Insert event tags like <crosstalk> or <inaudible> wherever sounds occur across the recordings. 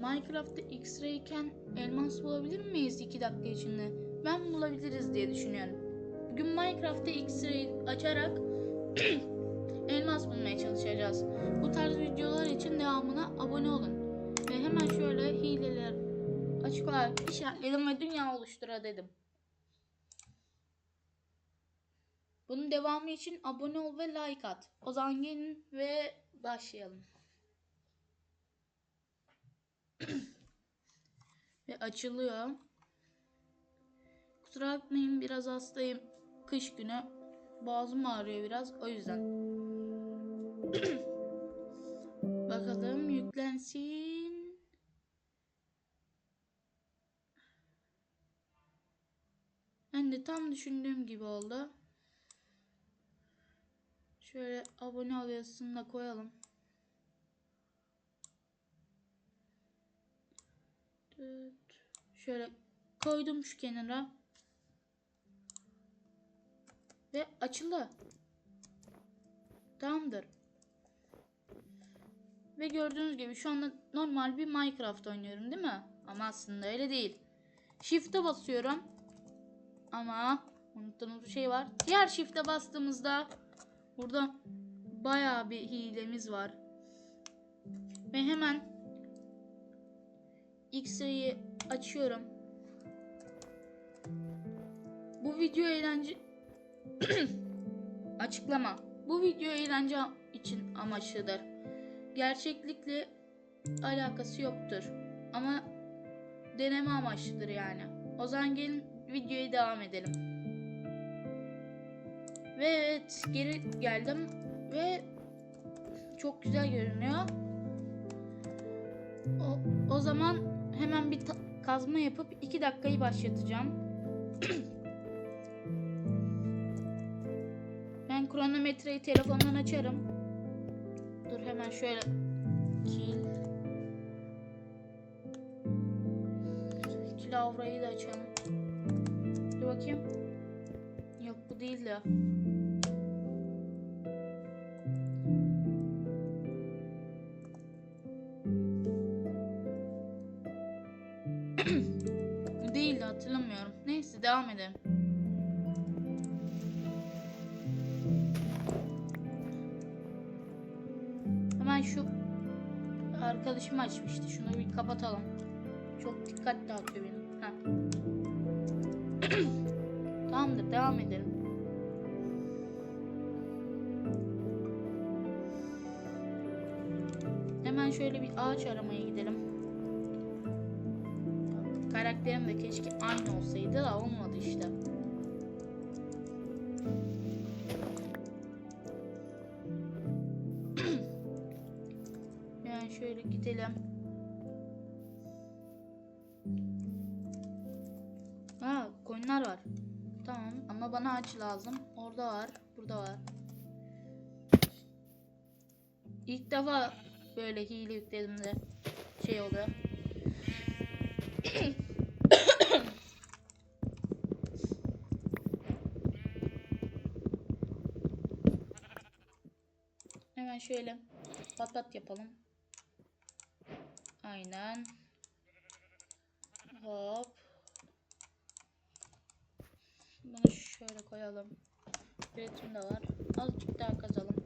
Minecraft'ta X-ray iken elmas bulabilir miyiz 2 dakika içinde? Ben bulabiliriz diye düşünüyorum. Bugün Minecraft'ta X-ray açarak <clears throat> elmas bulmaya çalışacağız. Bu tarz videolar için devamına abone olun. Ve hemen şöyle hileler açık olarak işaretledim ve dünya oluştura dedim. Bunun devamı için abone ol ve like at. O zaman gelin ve başlayalım. <clears throat> ve açılıyor. Kusura bakmayın biraz hastayım. Kış günü. Boğazım ağrıyor biraz. O yüzden. <clears throat> Bakalım yüklensin. Ben de tam düşündüğüm gibi oldu. Şöyle abone ol yazısını da koyalım. Dıt. Şöyle koydum şu kenara. Ve açıldı. Tamamdır. Ve gördüğünüz gibi şu anda normal bir Minecraft oynuyorum değil mi? Ama aslında öyle değil. Shift'e basıyorum. Ama unuttuğumuz bir şey var. Diğer shift'e bastığımızda burada bayağı bir hilemiz var. Ve hemen X-ray'i açıyorum. Bu video eğlence <clears throat> açıklama. Bu video eğlence için amaçlıdır. Gerçeklikle alakası yoktur. Ama deneme amaçlıdır yani. O zaman gelin videoya devam edelim. Ve evet geri geldim ve çok güzel görünüyor. O, o zaman hemen bir kazma yapıp 2 dakikayı başlatacağım. ben kronometreyi telefondan açarım. Dur hemen şöyle kill Kilavrayı da açalım. Dur bakayım. Yok bu değil de. Arkadaşım açmıştı. Şunu bir kapatalım. Çok dikkat dağıtıyor benim. Heh. <clears throat> Tamamdır devam edelim. Hemen şöyle bir ağaç aramaya gidelim. Karakterim de keşke aynı olsaydı da olmadı işte. Ama bana ağaç lazım. Orada var, burada var. İlk defa böyle hile yükledim de şey oluyor. <coughs> Hemen şöyle pat pat yapalım. Aynen. Hop. Bunu şöyle koyalım. Üretim de var. Azıcık daha kazalım.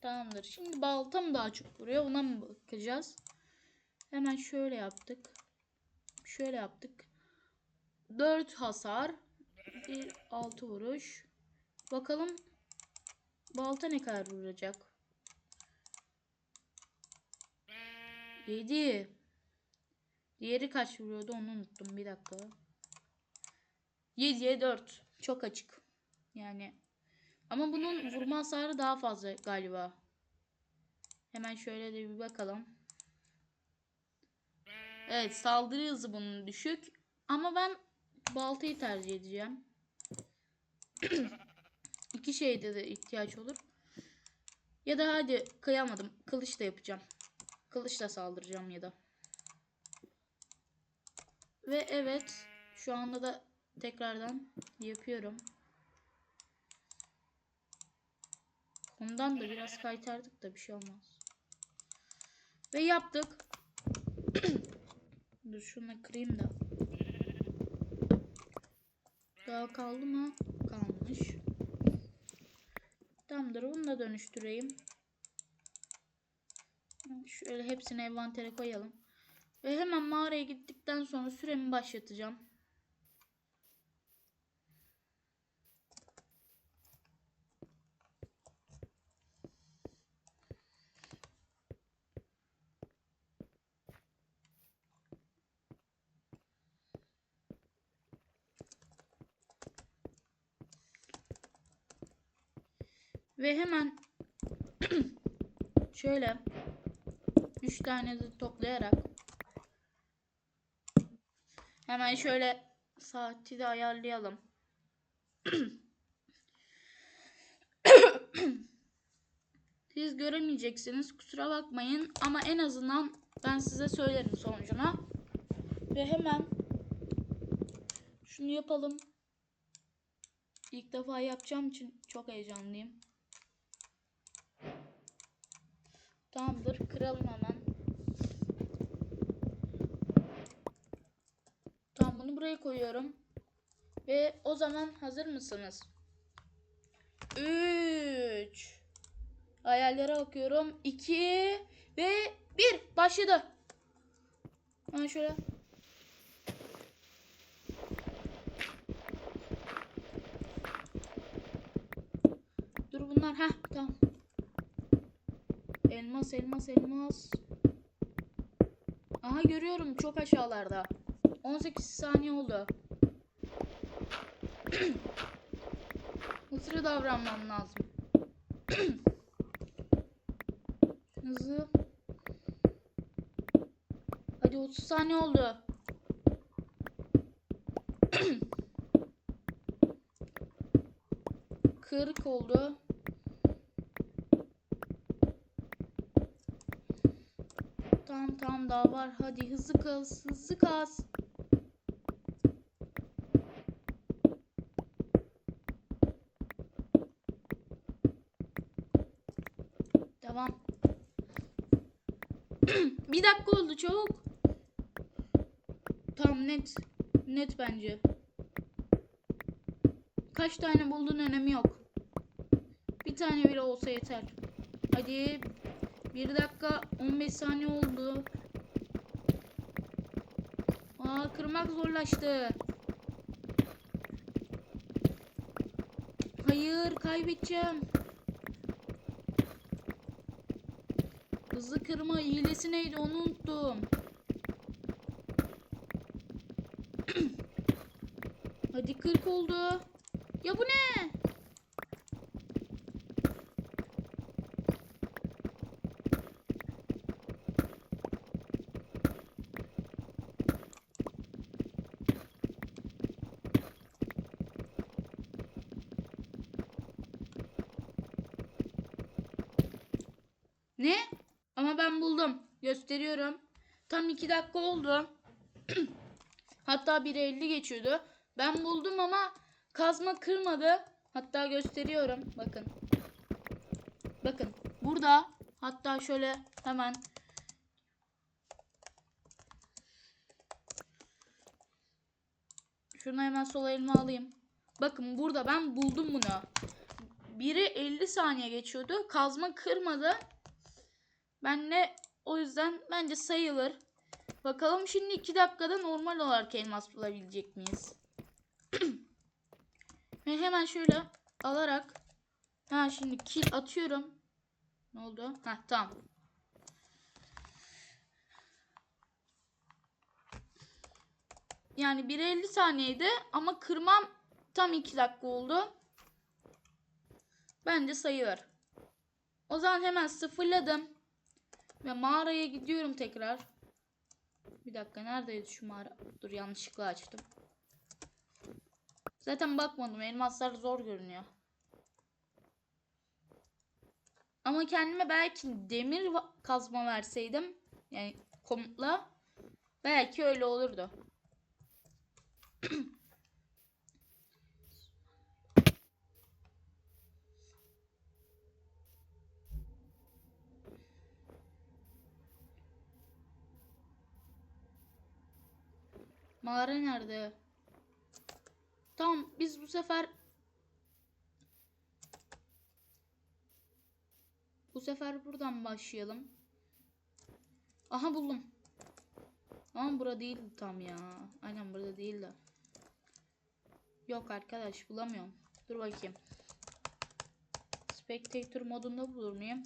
Tamamdır. Şimdi balta mı daha çok vuruyor? Ona mı bakacağız? Hemen şöyle yaptık. Şöyle yaptık. 4 hasar. 1 6 vuruş. Bakalım balta ne kadar vuracak? 7. Diğeri kaç vuruyordu onu unuttum. Bir dakika. 7'ye 4. Çok açık. Yani ama bunun vurma hasarı daha fazla galiba. Hemen şöyle de bir bakalım. Evet saldırı hızı bunun düşük. Ama ben baltayı tercih edeceğim. <clears throat> İki şeyde de ihtiyaç olur. Ya da hadi kıyamadım. Kılıç da yapacağım. Kılıçla saldıracağım ya da. Ve evet. Şu anda da tekrardan yapıyorum. Ondan da biraz kaytardık da bir şey olmaz. Ve yaptık. <clears throat> Dur şunu kırayım da. Daha kaldı mı? Kalmış. Tamamdır. Bunu da dönüştüreyim. Şöyle hepsini envantere koyalım. Ve hemen mağaraya gittikten sonra süremi başlatacağım. Ve hemen <clears throat> şöyle 3 tane de toplayarak hemen şöyle saati de ayarlayalım. <coughs> Siz göremeyeceksiniz kusura bakmayın ama en azından ben size söylerim sonucuna. Ve hemen şunu yapalım. İlk defa yapacağım için çok heyecanlıyım. Tamamdır. Kıralım hemen. Tamam bunu buraya koyuyorum. Ve o zaman hazır mısınız? 3 Hayallere bakıyorum. 2 ve 1 başladı. Ben şöyle Dur bunlar. Heh tamam. Elmas elmas elmas. Aha görüyorum çok aşağılarda. 18 saniye oldu. Hızlı davranmam lazım. Hızlı. Hadi 30 saniye oldu. Kırk oldu. Tamam tamam daha var. Hadi hızlı kaz. Hızlı kaz. 2 dakika oldu çok. Tam net. Net bence. Kaç tane buldun önemi yok. Bir tane bile olsa yeter. Hadi. 1 dakika 15 saniye oldu. Aa kırmak zorlaştı. Hayır kaybedeceğim. Kırma hilesi neydi onu unuttum. <clears throat> Hadi 40 oldu. Ya bu ne? Ama ben buldum. Gösteriyorum. Tam 2 dakika oldu. <clears throat> Hatta 1.50 geçiyordu. Ben buldum ama kazma kırmadı. Hatta gösteriyorum. Bakın. Bakın. Burada hatta şöyle hemen Şunu hemen sol elime alayım. Bakın burada ben buldum bunu. Biri 50 saniye geçiyordu. Kazma kırmadı. Ben de o yüzden bence sayılır. Bakalım şimdi 2 dakikada normal olarak elmas bulabilecek miyiz? <clears throat> Ve hemen şöyle alarak ha şimdi kill atıyorum. Ne oldu? Ha tamam. Yani 1.50 saniyeydi ama kırmam tam 2 dakika oldu. Bence sayılır. O zaman hemen sıfırladım. Ve mağaraya gidiyorum tekrar. Bir dakika neredeydi şu mağara? Dur yanlışlıkla açtım. Zaten bakmadım. Elmaslar zor görünüyor. Ama kendime belki demir kazma verseydim. Yani komutla. Belki öyle olurdu. Mağara nerede? Tamam biz bu sefer bu sefer buradan başlayalım. Aha buldum. Ama burada değil tam ya. Aynen burada değil de. Yok arkadaş bulamıyorum. Dur bakayım. Spectator modunda bulur muyum?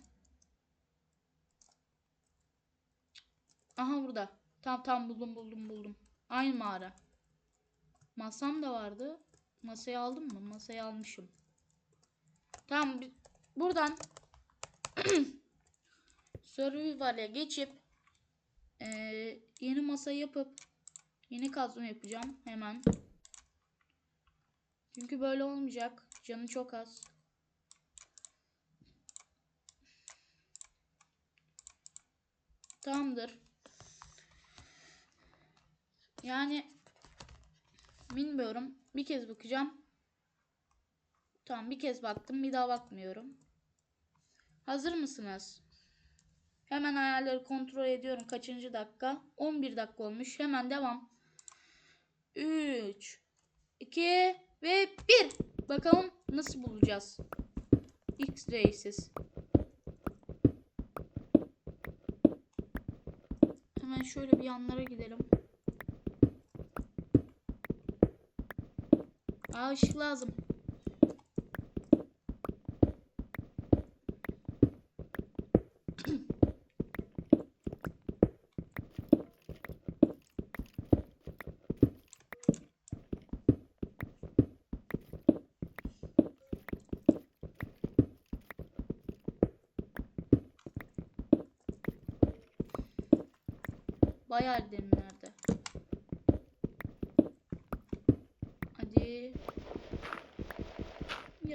Aha burada. Tamam tamam buldum buldum buldum. Aynı mağara. Masam da vardı. Masayı aldım mı? Masayı almışım. Tamam buradan <clears throat> Survival'e geçip eee, yeni masa yapıp yeni kazma yapacağım hemen. Çünkü böyle olmayacak. Canı çok az. Tamamdır. Yani bilmiyorum. Bir kez bakacağım. Tamam bir kez baktım. Bir daha bakmıyorum. Hazır mısınız? Hemen ayarları kontrol ediyorum. Kaçıncı dakika? 11 dakika olmuş. Hemen devam. 3 2 ve 1. Bakalım nasıl bulacağız? X-Ray'siz. Hemen şöyle bir yanlara gidelim. Aa ışık lazım.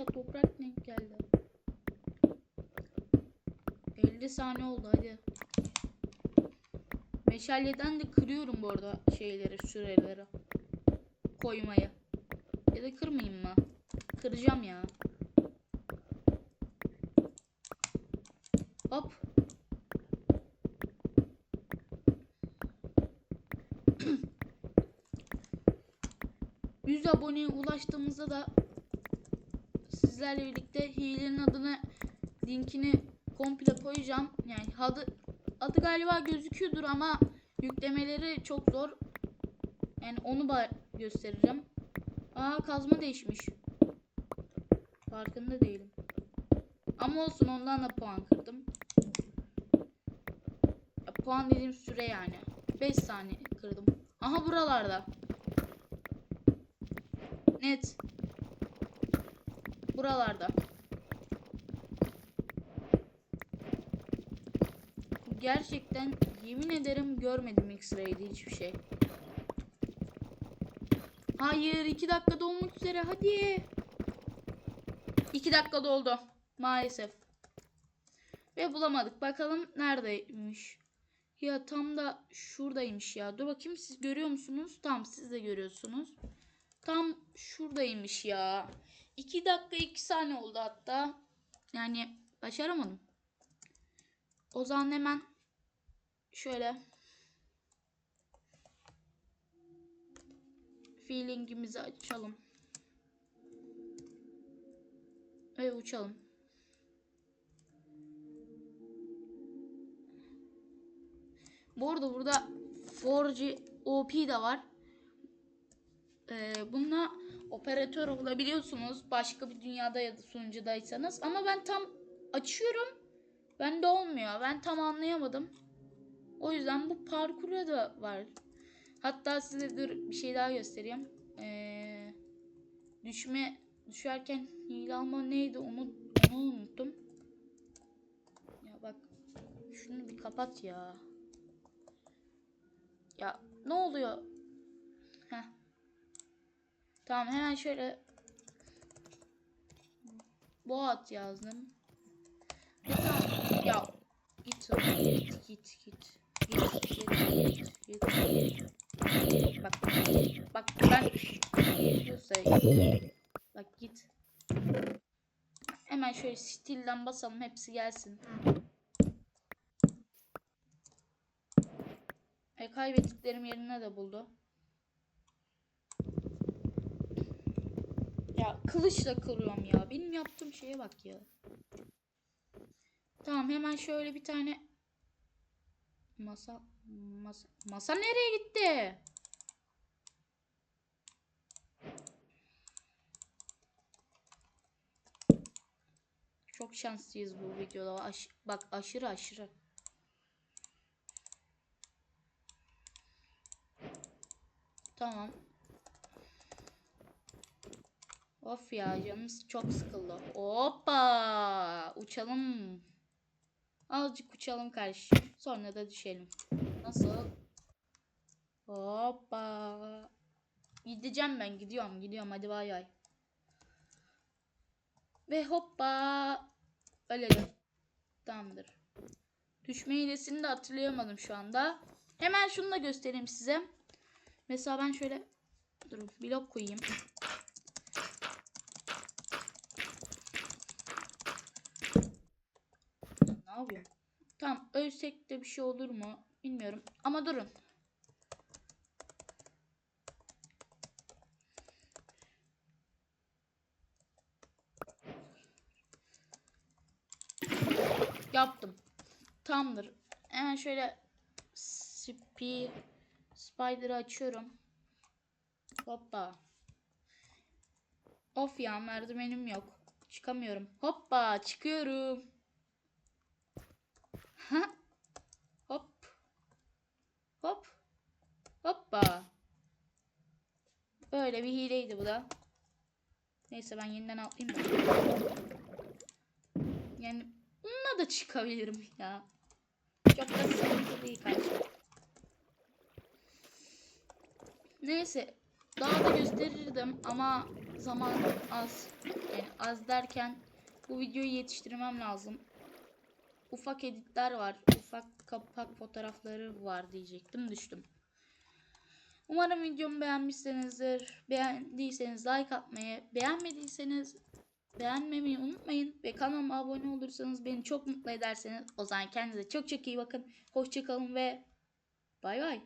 Ya toprak denk geldi. 50 saniye oldu hadi. Meşaleden de kırıyorum bu arada şeyleri, süreleri. Koymayı. Ya da kırmayayım mı? Kıracağım ya. Hop. <clears throat> 100 aboneye ulaştığımızda da sizlerle birlikte hilenin adını linkini komple koyacağım. Yani adı, adı galiba gözüküyordur ama yüklemeleri çok zor. Yani onu göstereceğim. Aa kazma değişmiş. Farkında değilim. Ama olsun ondan da puan kırdım. Puan dediğim süre yani. 5 saniye kırdım. Aha buralarda. Net. Buralarda. Gerçekten yemin ederim görmedim X-Ray'de hiçbir şey. Hayır 2 dakika dolmak üzere hadi. 2 dakika doldu. Maalesef. Ve bulamadık. Bakalım neredeymiş. Ya tam da şuradaymış ya. Dur bakayım siz görüyor musunuz? Tamam siz de görüyorsunuz. Tam şuradaymış ya. 2 dakika 2 saniye oldu hatta. Yani başaramadım. O zaman hemen şöyle feelingimizi açalım. Ve uçalım. Bu arada burada 4G OP de var. Ee, bununla operatör olabiliyorsunuz. Başka bir dünyada ya da sunucudaysanız. Ama ben tam açıyorum. Bende olmuyor. Ben tam anlayamadım. O yüzden bu parkura da var. Hatta size dur bir şey daha göstereyim. Ee, düşme düşerken hile alma neydi onu, onu unuttum. Ya bak şunu bir kapat ya. Ya ne oluyor? Heh. Tamam hemen şöyle Boğat yazdım. Ve tamam. Ya git git git git. Git git git git. Bak bak ben Şurası- Bak git. Hemen şöyle stilden basalım hepsi gelsin. E kaybettiklerim yerine de buldu. Kılıçla kırıyorum ya. Benim yaptığım şeye bak ya. Tamam hemen şöyle bir tane masa masa masa nereye gitti? Çok şanslıyız bu videoda. Aş- bak aşırı aşırı. Tamam. Of ya canım çok sıkıldı. Hoppa! Uçalım. Azıcık uçalım kardeşim. Sonra da düşelim. Nasıl? Hoppa! Gideceğim ben gidiyorum gidiyorum hadi bay bay. Ve hoppa! Ölelim. Tamamdır. Düşme hilesini de hatırlayamadım şu anda. Hemen şunu da göstereyim size. Mesela ben şöyle durun blok koyayım. Ne Tamam ölsek de bir şey olur mu? Bilmiyorum. Ama durun. Yaptım. Tamamdır. Hemen şöyle spi spider'ı açıyorum. Hoppa. Of ya merdivenim yok. Çıkamıyorum. Hoppa çıkıyorum. Hop. Hop. Hoppa. Böyle bir hileydi bu da. Neyse ben yeniden atlayayım. Yani bununla da çıkabilirim ya. Çok da sıkıntı değil kardeşim. Neyse. Daha da gösterirdim ama zaman az. Yani az derken bu videoyu yetiştirmem lazım. Ufak editler var. Ufak kapak fotoğrafları var diyecektim. Düştüm. Umarım videomu beğenmişsinizdir. Beğendiyseniz like atmayı, beğenmediyseniz beğenmemeyi unutmayın. Ve kanalıma abone olursanız beni çok mutlu ederseniz o zaman kendinize çok çok iyi bakın. Hoşçakalın ve bay bay.